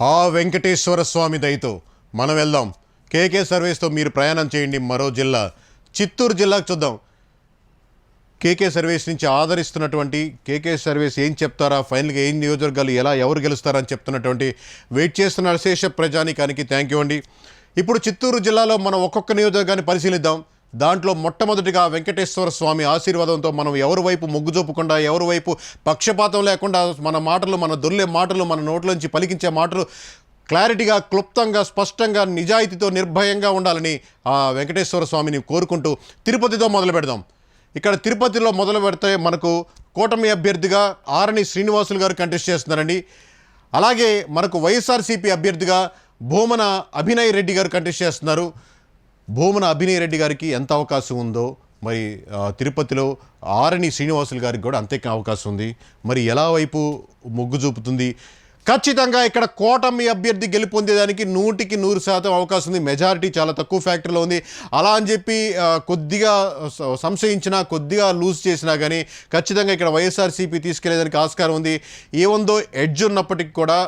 ఆ వెంకటేశ్వర స్వామి దయతో మనం వెళ్దాం. కేకే సర్వీస్తో మీరు ప్రయాణం చేయండి మరో జిల్లా. చిత్తూరు జిల్లాకు చూద్దాం. కేకే సర్వీస్ నుంచి ఆదరిస్తున్నటువంటి కేకే సర్వీస్ ఏం చెప్తారా? ఫైనల్గా ఏం నియోజకవర్గాలు ఎలా ఎవరు గెలుస్తారని చెప్తున్నటువంటి వెయిట్ చేస్తున్న అశేష ప్రజానికానికి థ్యాంక్ యూ అండి. ఇప్పుడు చిత్తూరు జిల్లాలో మనం ఒక్కొక్క నియోజకవర్గాన్ని పరిశీలిద్దాం. దాంట్లో మొట్టమొదటిగా వెంకటేశ్వర స్వామి ఆశీర్వాదంతో మనం ఎవరి వైపు మొగ్గు చూపకుండా ఎవరి వైపు పక్షపాతం లేకుండా మన మాటలు మన దొర్లే మాటలు మన నోట్లోంచి పలికించే మాటలు క్లారిటీగా క్లుప్తంగా స్పష్టంగా నిజాయితీతో నిర్భయంగా ఉండాలని ఆ వెంకటేశ్వర స్వామిని కోరుకుంటూ తిరుపతితో మొదలు పెడదాం. ఇక్కడ తిరుపతిలో మొదలు పెడితే మనకు కూటమి అభ్యర్థిగా ఆరణి శ్రీనివాసులు గారు కంటెస్ట్ చేస్తున్నారండి. అలాగే మనకు వైఎస్ఆర్సీపీ అభ్యర్థిగా భూమన అభినయ్ రెడ్డి గారు కంటెస్ట్ చేస్తున్నారు. భూమన అభినయ్ రెడ్డి గారికి ఎంత అవకాశం ఉందో మరి తిరుపతిలో ఆరణి శ్రీనివాసులు గారికి కూడా అంతే అవకాశం ఉంది. మరి ఎలా వైపు మొగ్గు చూపుతుంది? ఖచ్చితంగా ఇక్కడ కూటమి అభ్యర్థి గెలుపొందేదానికి నూటికి నూరు శాతం అవకాశం ఉంది. మెజారిటీ చాలా తక్కువ ఫ్యాక్టరీలో ఉంది. అలా అని చెప్పి కొద్దిగా సంశయించినా కొద్దిగా లూజ్ చేసినా కానీ ఖచ్చితంగా ఇక్కడ వైఎస్ఆర్సీపీ తీసుకెళ్ళేదానికి ఆస్కారం ఉంది. ఏముందో ఎడ్జ్ ఉన్నప్పటికీ కూడా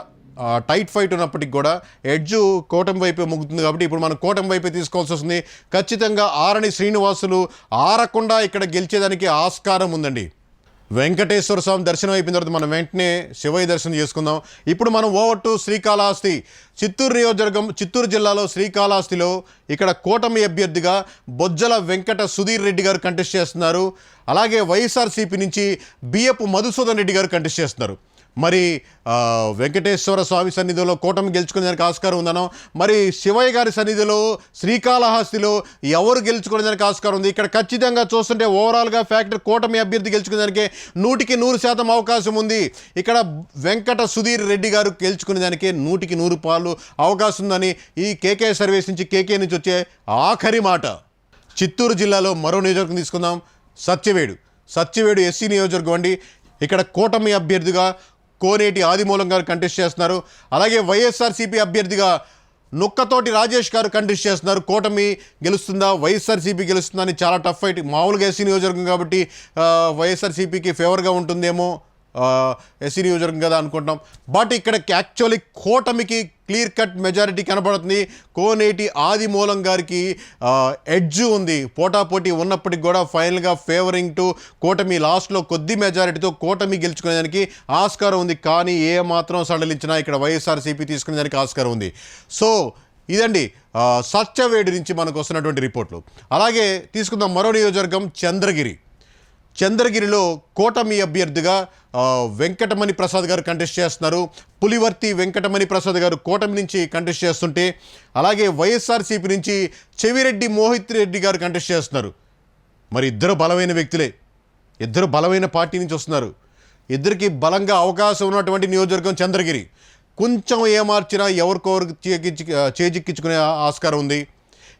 టైట్ ఫైట్ ఉన్నప్పటికి కూడా ఎడ్జ్ కోటం వైపే ముగ్గుతుంది కాబట్టి ఇప్పుడు మనం కోటం వైపే తీసుకోవాల్సి వస్తుంది. ఖచ్చితంగా ఆరణి శ్రీనివాసులు ఆరకుండా ఇక్కడ గెలిచేదానికి ఆస్కారం ఉందండి. వెంకటేశ్వర స్వామి దర్శనం అయిపోయిన తర్వాత మనం వెంటనే శివయ్య దర్శనం చేసుకుందాం. ఇప్పుడు మనం ఓవర్ టు శ్రీకాళహస్తి. చిత్తూరు నియోజకవర్గం చిత్తూరు జిల్లాలో శ్రీకాళహస్తిలో ఇక్కడ కూటమి అభ్యర్థిగా బొజ్జల వెంకట సుధీర్ రెడ్డి గారు కంటెస్ట్ చేస్తున్నారు. అలాగే వైఎస్ఆర్సీపీ నుంచి బియ్యపు మధుసూదన్ రెడ్డి గారు కంటెస్ట్ చేస్తున్నారు. మరి వెంకటేశ్వర స్వామి సన్నిధిలో కూటమి గెలుచుకునేదానికి ఆస్కారం ఉందనో మరి శివయ్య గారి సన్నిధిలో శ్రీకాళహస్తిలో ఎవరు గెలుచుకునేదానికి ఆస్కారం ఉంది? ఇక్కడ ఖచ్చితంగా చూస్తుంటే ఓవరాల్గా ఫ్యాక్టరీ కూటమి అభ్యర్థి గెలుచుకునేదానికి నూటికి నూరు శాతం అవకాశం ఉంది. ఇక్కడ వెంకట సుధీర్ రెడ్డి గారు గెలుచుకునేదానికి నూటికి నూరు పాలు అవకాశం ఉందని ఈ కేకే సర్వీస్ నుంచి కేకే నుంచి వచ్చే ఆఖరి మాట. చిత్తూరు జిల్లాలో మరో నియోజకవర్గం తీసుకుందాం. సత్యవేడు. సత్యవేడు ఎస్సీ నియోజకవర్గం అండి. ఇక్కడ కూటమి అభ్యర్థిగా కోనేటి ఆదిమూలం గారు కంటెస్ట్ చేస్తున్నారు. అలాగే వైఎస్ఆర్సీపీ అభ్యర్థిగా నుక్కతోటి రాజేష్ గారు కంటెస్ట్ చేస్తున్నారు. కూటమి గెలుస్తుందా? వైఎస్ఆర్సీపీ గెలుస్తుందా అని చాలా టఫ్ ఫైట్ మామూలుగా ఎస్సీ నియోజకవర్గం కాబట్టి వైఎస్ఆర్సీపీకి ఫేవర్గా ఉంటుందేమో ఎస్సీ నియోజకవర్గం కదా అనుకుంటున్నాం. బట్ ఇక్కడ యాక్చువల్లీ కూటమికి క్లియర్ కట్ మెజారిటీ కనబడుతుంది. కోనేటి ఆది మూలం గారికి ఎడ్జ్ ఉంది. పోటాపోటీ ఉన్నప్పటికి కూడా ఫైనల్గా ఫేవరింగ్ టు కూటమి లాస్ట్లో కొద్ది మెజారిటీతో కూటమి గెలుచుకునేదానికి ఆస్కారం ఉంది. కానీ ఏ మాత్రం సడలించినా ఇక్కడ వైఎస్ఆర్సీపీ తీసుకునేదానికి ఆస్కారం ఉంది. సో ఇదండి. సత్యవేడి నుంచి మనకు వస్తున్నటువంటి రిపోర్ట్లు. అలాగే తీసుకుందాం మరో నియోజకవర్గం చంద్రగిరి. చంద్రగిరిలో కూటమి అభ్యర్థిగా వెంకటమణి ప్రసాద్ గారు కంటెస్ట్ చేస్తున్నారు. పులివర్తి వెంకటమణి ప్రసాద్ గారు కూటమి నుంచి కంటెస్ట్ చేస్తుంటే అలాగే వైఎస్ఆర్సీపీ నుంచి చెవిరెడ్డి మోహిత్ రెడ్డి గారు కంటెస్ట్ చేస్తున్నారు. మరి ఇద్దరు బలమైన వ్యక్తులే. ఇద్దరు బలమైన పార్టీ నుంచి వస్తున్నారు. ఇద్దరికి బలంగా అవకాశం ఉన్నటువంటి నియోజకవర్గం చంద్రగిరి. కొంచెం ఏమార్చినా ఎవరికొవరు చేకిచ్చి చేజిక్కించుకునే ఆస్కారం ఉంది.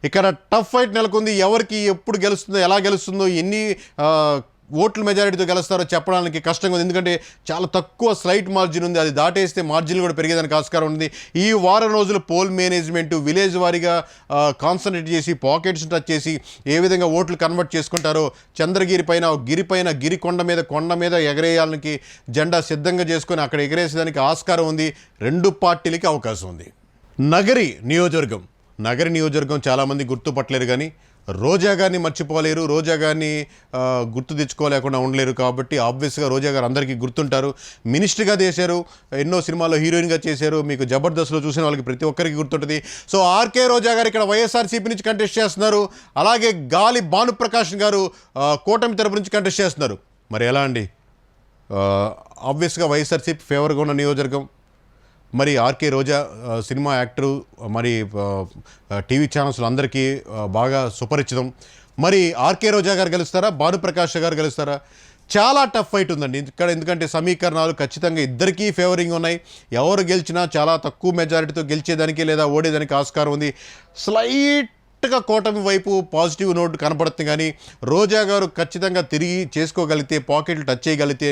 ఇక్కడ టఫ్ ఫైట్ నెలకొంది. ఎవరికి ఎప్పుడు గెలుస్తుందో ఎలా గెలుస్తుందో ఎన్ని ఓట్ల మెజారిటీతో గెలుస్తారో చెప్పడానికి కష్టంగా ఉంది. ఎందుకంటే చాలా తక్కువ స్లైట్ మార్జిన్ ఉంది. అది దాటేస్తే మార్జిన్ కూడా పెరిగేదానికి ఆస్కారం ఉంది. ఈ వారం రోజులు పోల్ మేనేజ్మెంట్ విలేజ్ వారీగా కాన్సన్ట్రేట్ చేసి పాకెట్స్ టచ్ చేసి ఏ విధంగా ఓట్లు కన్వర్ట్ చేసుకుంటారో చంద్రగిరి పైన గిరి పైన గిరి కొండ మీద కొండ మీద ఎగరేయాలనికి జెండా సిద్ధంగా చేసుకొని అక్కడ ఎగరేసేదానికి ఆస్కారం ఉంది. రెండు పార్టీలకి అవకాశం ఉంది. నగరి నియోజకవర్గం. నగరి నియోజకవర్గం చాలామంది గుర్తుపట్టలేరు కానీ రోజా గారిని మర్చిపోలేరు. రోజా గారిని గుర్తు తెచ్చుకోలేకుండా ఉండలేరు కాబట్టి ఆబ్వియస్గా రోజా గారు అందరికీ గుర్తుంటారు. మినిస్టర్గా చేశారు. ఎన్నో సినిమాల్లో హీరోయిన్గా చేశారు. మీకు జబర్దస్త్లో చూసిన వాళ్ళకి ప్రతి ఒక్కరికి గుర్తుంటుంది. సో ఆర్కే రోజా గారు ఇక్కడ వైఎస్ఆర్సీపీ నుంచి కంటెస్ట్ చేస్తున్నారు. అలాగే గాలి భానుప్రకాష్ గారు కూటమి తరపు నుంచి కంటెస్ట్ చేస్తున్నారు. మరి ఎలా అండి? ఆబ్వియస్గా వైఎస్ఆర్సీపీ ఫేవర్గా ఉన్న నియోజకవర్గం. మరి ఆర్కే రోజా సినిమా యాక్టరు మరి టీవీ ఛానల్స్లో అందరికీ బాగా సుపరిచితం. మరి ఆర్కే రోజా గారు గెలుస్తారా? భానుప్రకాష్ గారు గెలుస్తారా? చాలా టఫ్ ఫైట్ ఉందండి. ఇక్కడ ఎందుకంటే సమీకరణాలు ఖచ్చితంగా ఇద్దరికీ ఫేవరింగ్ ఉన్నాయి. ఎవరు గెలిచినా చాలా తక్కువ మెజారిటీతో గెలిచేదానికి లేదా ఓడేదానికి ఆస్కారం ఉంది. స్లైట్ కరెక్ట్గా కూటమి వైపు పాజిటివ్ నోట్ కనపడుతుంది కానీ రోజా గారు ఖచ్చితంగా తిరిగి చేసుకోగలిగితే పాకెట్లు టచ్ చేయగలిగితే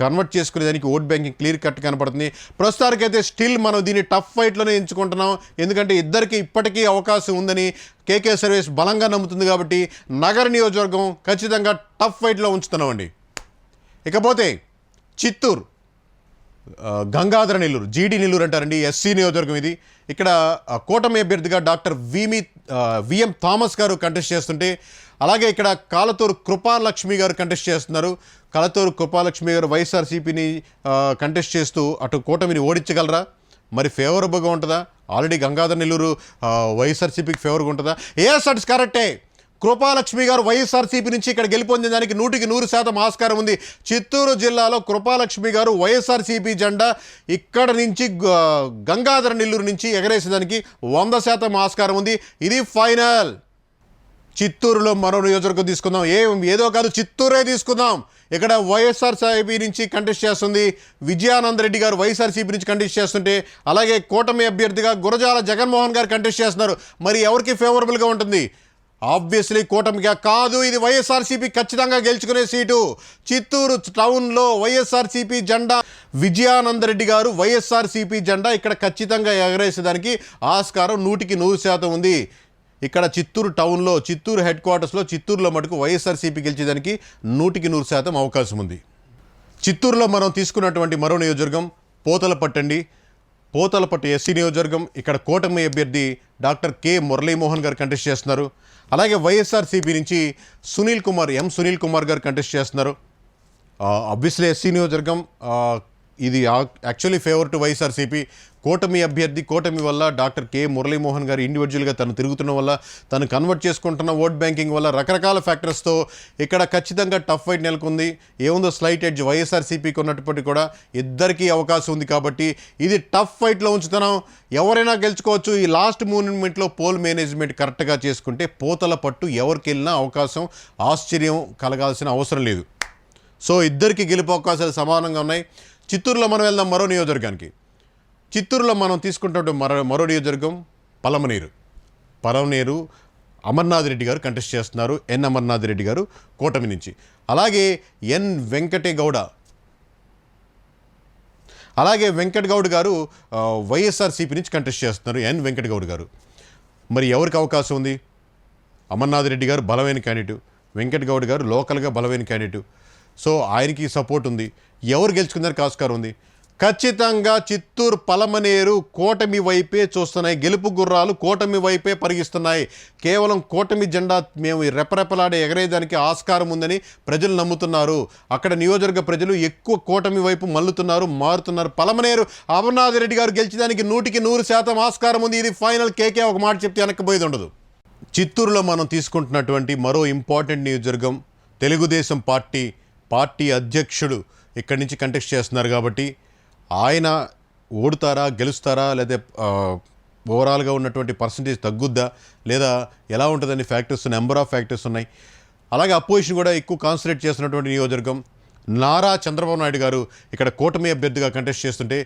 కన్వర్ట్ చేసుకునేదానికి ఓట్ బ్యాంకింగ్ క్లియర్ కట్ కనపడుతుంది. ప్రస్తుతానికైతే స్టిల్ మనం దీన్ని టఫ్ ఫైట్లోనే ఎంచుకుంటున్నాం. ఎందుకంటే ఇద్దరికి ఇప్పటికీ అవకాశం ఉందని కేకే సర్వీస్ బలంగా నమ్ముతుంది కాబట్టి నగర నియోజకవర్గం ఖచ్చితంగా టఫ్ ఫైట్లో ఉంచుతున్నామండి. ఇకపోతే చిత్తూరు. గంగాధర నెల్లూరు జీడి నెల్లూరు అంటారండి ఎస్సీ నియోజకవర్గం ఇది. ఇక్కడ కూటమి అభ్యర్థిగా డాక్టర్ విమి విఎం థామస్ గారు కంటెస్ట్ చేస్తుంటే అలాగే ఇక్కడ కాలతూరు కృపాలక్ష్మి గారు కంటెస్ట్ చేస్తున్నారు. కాలతూరు కృపాలక్ష్మి గారు వైఎస్ఆర్సీపీని కంటెస్ట్ చేస్తూ అటు కూటమిని ఓడించగలరా? మరి ఫేవరబుల్గా ఉంటుందా? ఆల్రెడీ గంగాధర నెల్లూరు వైఎస్ఆర్సీపీకి ఫేవర్గా ఉంటుందా? ఏ కరెక్టే? కృపాలక్ష్మి గారు వైఎస్ఆర్సీపీ నుంచి ఇక్కడ గెలుపొందడానికి నూటికి నూరు శాతం ఆస్కారం ఉంది. చిత్తూరు జిల్లాలో కృపాలక్ష్మి గారు వైఎస్ఆర్సీపీ జెండా ఇక్కడ నుంచి గంగాధర నెల్లూరు నుంచి ఎగరేసేదానికి వంద శాతం ఆస్కారం ఉంది. ఇది ఫైనల్. చిత్తూరులో మరో నియోజకవర్గం తీసుకుందాం. ఏం ఏదో కాదు చిత్తూరే తీసుకుందాం. ఇక్కడ వైఎస్ఆర్సీపీ నుంచి కంటెస్ట్ చేస్తుంది. విజయానంద రెడ్డి గారు వైఎస్ఆర్సీపీ నుంచి కంటెస్ట్ చేస్తుంటే అలాగే కూటమి అభ్యర్థిగా గురజాల జగన్మోహన్ గారు కంటెస్ట్ చేస్తున్నారు. మరి ఎవరికి ఫేవరబుల్గా ఉంటుంది? ఆబ్వియస్లీ కూటమిగా కాదు ఇది వైఎస్ఆర్సీపీ ఖచ్చితంగా గెలుచుకునే సీటు. చిత్తూరు టౌన్లో వైఎస్ఆర్సీపీ జెండా విజయానందరెడ్డి గారు వైఎస్ఆర్సీపీ జెండా ఇక్కడ ఖచ్చితంగా ఎగరేసేదానికి ఆస్కారం నూటికి నూరు శాతం ఉంది. ఇక్కడ చిత్తూరు టౌన్లో చిత్తూరు హెడ్ క్వార్టర్స్లో చిత్తూరులో మటుకు వైఎస్ఆర్సీపీ గెలిచేదానికి నూటికి నూరు శాతం అవకాశం ఉంది. చిత్తూరులో మనం తీసుకున్నటువంటి మరో నియోజకవర్గం పోతలపట్టండి. పోతలపట్టు ఎస్సీ నియోజకవర్గం ఇక్కడ కూటమి అభ్యర్థి డాక్టర్ కె మురళీమోహన్ గారు కంటెస్ట్ చేస్తున్నారు. అలాగే వైఎస్ఆర్సీపీ నుంచి సునీల్ కుమార్ ఎం సునీల్ కుమార్ గారు కంటెస్ట్ చేస్తున్నారు. అబ్వియస్లీ ఎస్సీ నియోజకవర్గం ఇది యాక్చువల్లీ ఫేవర్ టు వైఎస్ఆర్సీపీ కూటమి అభ్యర్థి కూటమి వల్ల డాక్టర్ కె మురళీమోహన్ గారు ఇండివిజువల్గా తను తిరుగుతున్న వల్ల తను కన్వర్ట్ చేసుకుంటున్న ఓట్ బ్యాంకింగ్ వల్ల రకరకాల ఫ్యాక్టర్స్తో ఇక్కడ ఖచ్చితంగా టఫ్ ఫైట్ నెలకొంది. ఏముందో స్లైట్ ఎడ్జ్ వైఎస్ఆర్సీపీకి ఉన్నప్పటికీ కూడా ఇద్దరికీ అవకాశం ఉంది కాబట్టి ఇది టఫ్ ఫైట్లో ఉంచుతున్నాం. ఎవరైనా గెలుచుకోవచ్చు. ఈ లాస్ట్ మూమెంట్లో పోల్ మేనేజ్మెంట్ కరెక్ట్గా చేసుకుంటే పోతల పట్టు ఎవరికి వెళ్ళినా అవకాశం ఆశ్చర్యం కలగాల్సిన అవసరం లేదు. సో ఇద్దరికి గెలుపు అవకాశాలు సమానంగా ఉన్నాయి. చిత్తూరులో మనం వెళ్దాం మరో నియోజకవర్గానికి. చిత్తూరులో మనం తీసుకుంటే మరో మరో నియోజకవర్గం పలమనేరు. పలమనేరు అమర్నాథ్ రెడ్డి గారు కంటెస్ట్ చేస్తున్నారు. ఎన్ అమర్నాథ్ రెడ్డి గారు కూటమి నుంచి. అలాగే ఎన్ వెంకటేగౌడ. అలాగే వెంకటగౌడ్ గారు వైఎస్ఆర్సీపీ నుంచి కంటెస్ట్ చేస్తున్నారు ఎన్ వెంకటగౌడ్ గారు. మరి ఎవరికి అవకాశం ఉంది? అమర్నాథ్ రెడ్డి గారు బలమైన క్యాండిడేట్ వెంకటగౌడ్ గారు లోకల్గా బలమైన క్యాండిడేట్ సో ఆయనకి సపోర్ట్ ఉంది. ఎవరు గెలుచుకుందానికి ఆస్కారం ఉంది. ఖచ్చితంగా చిత్తూరు పలమనేరు కూటమి వైపే చూస్తున్నాయి. గెలుపు గుర్రాలు కూటమి వైపే పరిగిస్తున్నాయి. కేవలం కూటమి జెండా మేము రెపరెపలాడే ఎగరేయడానికి ఆస్కారం ఉందని ప్రజలు నమ్ముతున్నారు. అక్కడ నియోజకవర్గ ప్రజలు ఎక్కువ కూటమి వైపు మల్లుతున్నారు మారుతున్నారు. పలమనేరు అమర్నాథ్ రెడ్డి గారు గెలిచడానికి నూటికి నూరు శాతం ఆస్కారం ఉంది. ఇది ఫైనల్. కేకే ఒక మాట చెప్తే వెనక్కిపోయేది ఉండదు. చిత్తూరులో మనం తీసుకుంటున్నటువంటి మరో ఇంపార్టెంట్ నియోజకవర్గం తెలుగుదేశం పార్టీ పార్టీ అధ్యక్షుడు ఇక్కడి నుంచి కంటెస్ట్ చేస్తున్నారు కాబట్టి ఆయన ఓడుతారా గెలుస్తారా లేదా ఓవరాల్గా ఉన్నటువంటి పర్సంటేజ్ తగ్గుద్దా లేదా ఎలా ఉంటుందని ఫ్యాక్టర్స్ నెంబర్ ఆఫ్ ఫ్యాక్టర్స్ ఉన్నాయి. అలాగే అపోజిషన్ కూడా ఎక్కువ కాన్సన్ట్రేట్ చేస్తున్నటువంటి నియోజకవర్గం. నారా చంద్రబాబు నాయుడు గారు ఇక్కడ కూటమి అభ్యర్థిగా కంటెస్ట్ చేస్తుంటే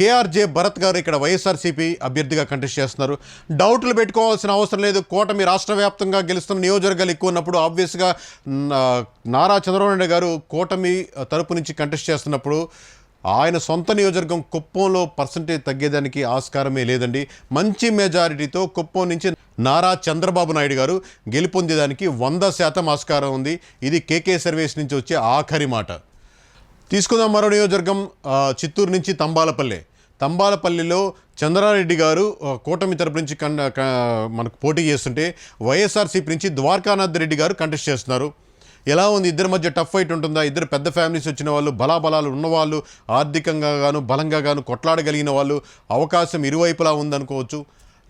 కేఆర్జే భరత్ గారు ఇక్కడ వైఎస్ఆర్సీపీ అభ్యర్థిగా కంటెస్ట్ చేస్తున్నారు. డౌట్లు పెట్టుకోవాల్సిన అవసరం లేదు. కూటమి రాష్ట్ర వ్యాప్తంగా గెలుస్తున్న నియోజకవర్గాలు ఎక్కువ ఉన్నప్పుడు ఆబ్వియస్గా నారా చంద్రబాబు నాయుడు గారు కూటమి తరపు నుంచి కంటెస్ట్ చేస్తున్నప్పుడు ఆయన సొంత నియోజకవర్గం కుప్పంలో పర్సంటేజ్ తగ్గేదానికి ఆస్కారమే లేదండి. మంచి మెజారిటీతో కుప్పం నుంచి నారా చంద్రబాబు నాయుడు గారు గెలుపొందేదానికి వంద శాతం ఆస్కారం ఉంది. ఇది కేకే సర్వీస్ నుంచి వచ్చే ఆఖరి మాట. తీసుకుందాం మరో నియోజకవర్గం చిత్తూరు నుంచి తంబాలపల్లె. తంబాలపల్లిలో చంద్రారెడ్డి గారు కూటమి తరపు నుంచి మనకు పోటీ చేస్తుంటే వైఎస్ఆర్సీపీ నుంచి ద్వారకానాథ్ రెడ్డి గారు కంటెస్ట్ చేస్తున్నారు. ఎలా ఉంది? ఇద్దరి మధ్య టఫ్ ఫైట్ ఉంటుందా? ఇద్దరు పెద్ద ఫ్యామిలీస్ వచ్చిన వాళ్ళు బలాబలాలు ఉన్నవాళ్ళు ఆర్థికంగా గాను బలంగా గాను కొట్లాడగలిగిన వాళ్ళు అవకాశం ఇరువైపులా ఉందనుకోవచ్చు.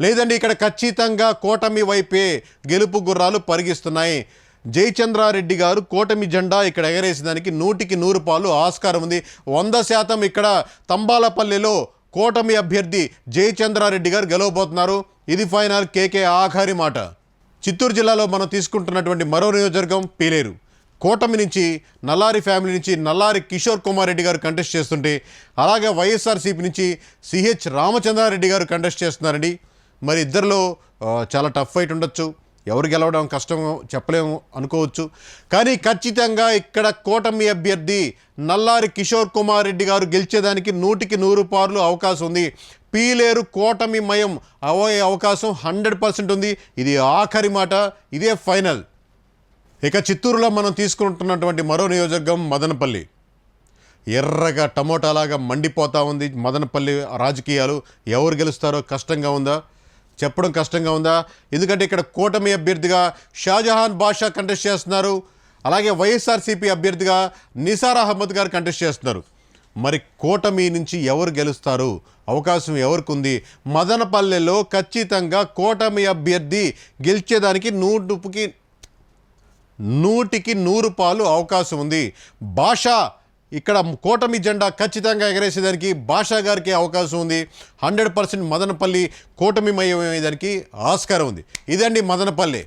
లేదండి ఇక్కడ ఖచ్చితంగా కూటమి వైపే గెలుపు గుర్రాలు పరిగిస్తున్నాయి. జయచంద్రారెడ్డి గారు కూటమి జెండా ఇక్కడ ఎగరేసేదానికి నూటికి నూరు పాలు ఆస్కారం ఉంది. వంద శాతం ఇక్కడ తంబాలపల్లిలో కూటమి అభ్యర్థి జయచంద్రారెడ్డి గారు గెలవబోతున్నారు. ఇది ఫైనల్ కేకే ఆఖరి మాట. చిత్తూరు జిల్లాలో మనం తీసుకుంటున్నటువంటి మరో నియోజకవర్గం పీలేరు. కూటమి నుంచి నల్లారి ఫ్యామిలీ నుంచి నల్లారి కిషోర్ కుమార్ రెడ్డి గారు కంటెస్ట్ చేస్తుంటే అలాగే వైఎస్ఆర్సీపీ నుంచి సిహెచ్ రామచంద్రారెడ్డి గారు కంటెస్ట్ చేస్తున్నారండి. మరి ఇద్దరిలో చాలా టఫ్ ఫైట్ ఉండొచ్చు. ఎవరు గెలవడం కష్టం చెప్పలేము అనుకోవచ్చు. కానీ ఖచ్చితంగా ఇక్కడ కూటమి అభ్యర్థి నల్లారి కిషోర్ కుమార్ రెడ్డి గారు గెలిచేదానికి నూటికి నూరు పార్లు అవకాశం ఉంది. పీలేరు కూటమి మయం అవే అవకాశం హండ్రెడ్ పర్సెంట్ ఉంది. ఇది ఆఖరి మాట ఇదే ఫైనల్. ఇక చిత్తూరులో మనం తీసుకుంటున్నటువంటి మరో నియోజకవర్గం మదనపల్లి. ఎర్రగా టమోటాలాగా మండిపోతా ఉంది మదనపల్లి రాజకీయాలు. ఎవరు గెలుస్తారో కష్టంగా ఉందా? చెప్పడం కష్టంగా ఉందా? ఎందుకంటే ఇక్కడ కూటమి అభ్యర్థిగా షాజహాన్ బాషా కంటెస్ట్ చేస్తున్నారు. అలాగే వైఎస్ఆర్సీపీ అభ్యర్థిగా నిసార్ అహ్మద్ గారు కంటెస్ట్ చేస్తున్నారు. మరి కూటమి నుంచి ఎవరు గెలుస్తారు? అవకాశం ఎవరికి ఉంది మదనపల్లెలో ఖచ్చితంగా కూటమి అభ్యర్థి గెలిచేదానికి నూటికి నూటికి నూరు పాలు అవకాశం ఉంది. భాష ఇక్కడ కూటమి జెండా ఖచ్చితంగా ఎగరేసేదానికి భాషా గారికి అవకాశం ఉంది. హండ్రెడ్ పర్సెంట్ మదనపల్లి కూటమిమయమయ్యేదానికి ఆస్కారం ఉంది. ఇదండి మదనపల్లి.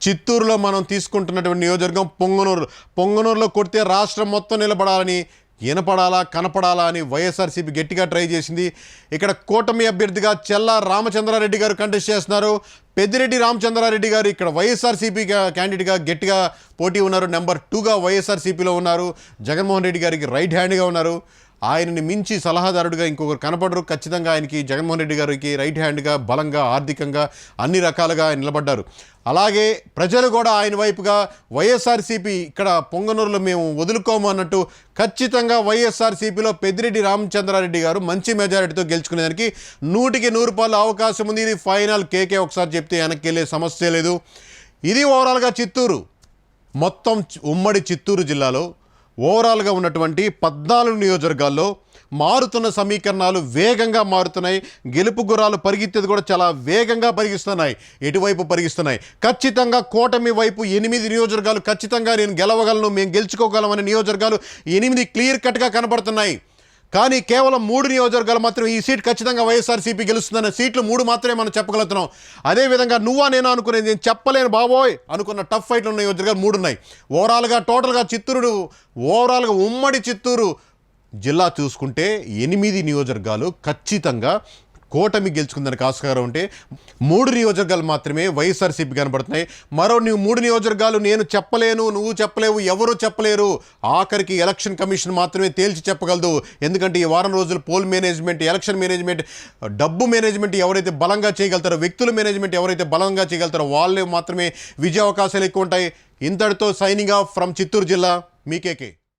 చిత్తూరులో మనం తీసుకుంటున్నటువంటి నియోజకవర్గం పొంగనూరు. పొంగనూరులో కొడితే రాష్ట్రం మొత్తం నిలబడాలని వినపడాలా కనపడాలా అని వైఎస్ఆర్సీపీ గట్టిగా ట్రై చేసింది. ఇక్కడ కూటమి అభ్యర్థిగా చెల్లా రామచంద్రారెడ్డి గారు కంటెస్ట్ చేస్తున్నారు. పెద్దిరెడ్డి రామచంద్రారెడ్డి గారు ఇక్కడ వైఎస్ఆర్సీపీ క్యాండిడేట్గా గట్టిగా పోటీ ఉన్నారు. నెంబర్ టూగా వైఎస్ఆర్సీపీలో ఉన్నారు. జగన్మోహన్ రెడ్డి గారికి రైట్ హ్యాండ్గా ఉన్నారు. ఆయనని మించి సలహాదారుడిగా ఇంకొకరు కనపడరు. ఖచ్చితంగా ఆయనకి జగన్మోహన్ రెడ్డి గారికి రైట్ హ్యాండ్గా బలంగా ఆర్థికంగా అన్ని రకాలుగా ఆయన నిలబడ్డారు. అలాగే ప్రజలు కూడా ఆయన వైపుగా వైఎస్ఆర్సీపీ ఇక్కడ పొంగనూరులో మేము వదులుకోము అన్నట్టు ఖచ్చితంగా వైఎస్ఆర్సీపీలో పెద్దిరెడ్డి రామచంద్రారెడ్డి గారు మంచి మెజారిటీతో గెలుచుకునేదానికి నూటికి నూరు పాలు అవకాశం ఉంది. ఇది ఫైనల్ కేకే ఒకసారి చెప్తే వెనక్కి వెళ్ళే సమస్య లేదు. ఇది ఓవరాల్గా చిత్తూరు. మొత్తం ఉమ్మడి చిత్తూరు జిల్లాలో ఓవరాల్గా ఉన్నటువంటి పద్నాలుగు నియోజకవర్గాల్లో మారుతున్న సమీకరణాలు వేగంగా మారుతున్నాయి. గెలుపు గుర్రాలు పరిగెత్తేది కూడా చాలా వేగంగా పరిగిస్తున్నాయి ఎటువైపు పరిగిస్తున్నాయి ఖచ్చితంగా కూటమి వైపు ఎనిమిది నియోజకవర్గాలు ఖచ్చితంగా నేను గెలవగలను మేము గెలుచుకోగలమనే నియోజకవర్గాలు ఎనిమిది క్లియర్ కట్గా కనబడుతున్నాయి కానీ కేవలం మూడు నియోజకవర్గాలు మాత్రం ఈ సీట్ ఖచ్చితంగా వైఎస్ఆర్సీపీ గెలుస్తుందన్న సీట్లు మూడు మాత్రమే మనం చెప్పగలుగుతున్నాం. అదేవిధంగా నువ్వా నేను అనుకునేది నేను చెప్పలేను బాబోయ్! అనుకున్న టఫ్ ఫైట్లు ఉన్న నియోజకవర్గాలు మూడు ఉన్నాయి. ఓవరాల్గా టోటల్గా చిత్తూరు ఓవరాల్గా ఉమ్మడి చిత్తూరు జిల్లా చూసుకుంటే ఎనిమిది నియోజకవర్గాలు ఖచ్చితంగా కూటమి గెలుచుకుందానికి ఆస్కారం ఉంటే మూడు నియోజకవర్గాలు మాత్రమే వైఎస్ఆర్సీపీ కనబడుతున్నాయి. మరో నువ్వు మూడు నియోజకవర్గాలు నేను చెప్పలేను నువ్వు చెప్పలేవు ఎవరు చెప్పలేరు. ఆఖరికి ఎలక్షన్ కమిషన్ మాత్రమే తేల్చి చెప్పగలదు. ఎందుకంటే ఈ వారం రోజులు పోల్ మేనేజ్మెంట్ ఎలక్షన్ మేనేజ్మెంట్ డబ్బు మేనేజ్మెంట్ ఎవరైతే బలంగా చేయగలుగుతారో వ్యక్తుల మేనేజ్మెంట్ ఎవరైతే బలంగా చేయగలుగుతారో వాళ్ళే మాత్రమే విజయ అవకాశాలు ఎక్కువ ఉంటాయి. ఇంతటితో సైనింగ్ ఆఫ్ ఫ్రమ్ చిత్తూరు జిల్లా. మీకేకే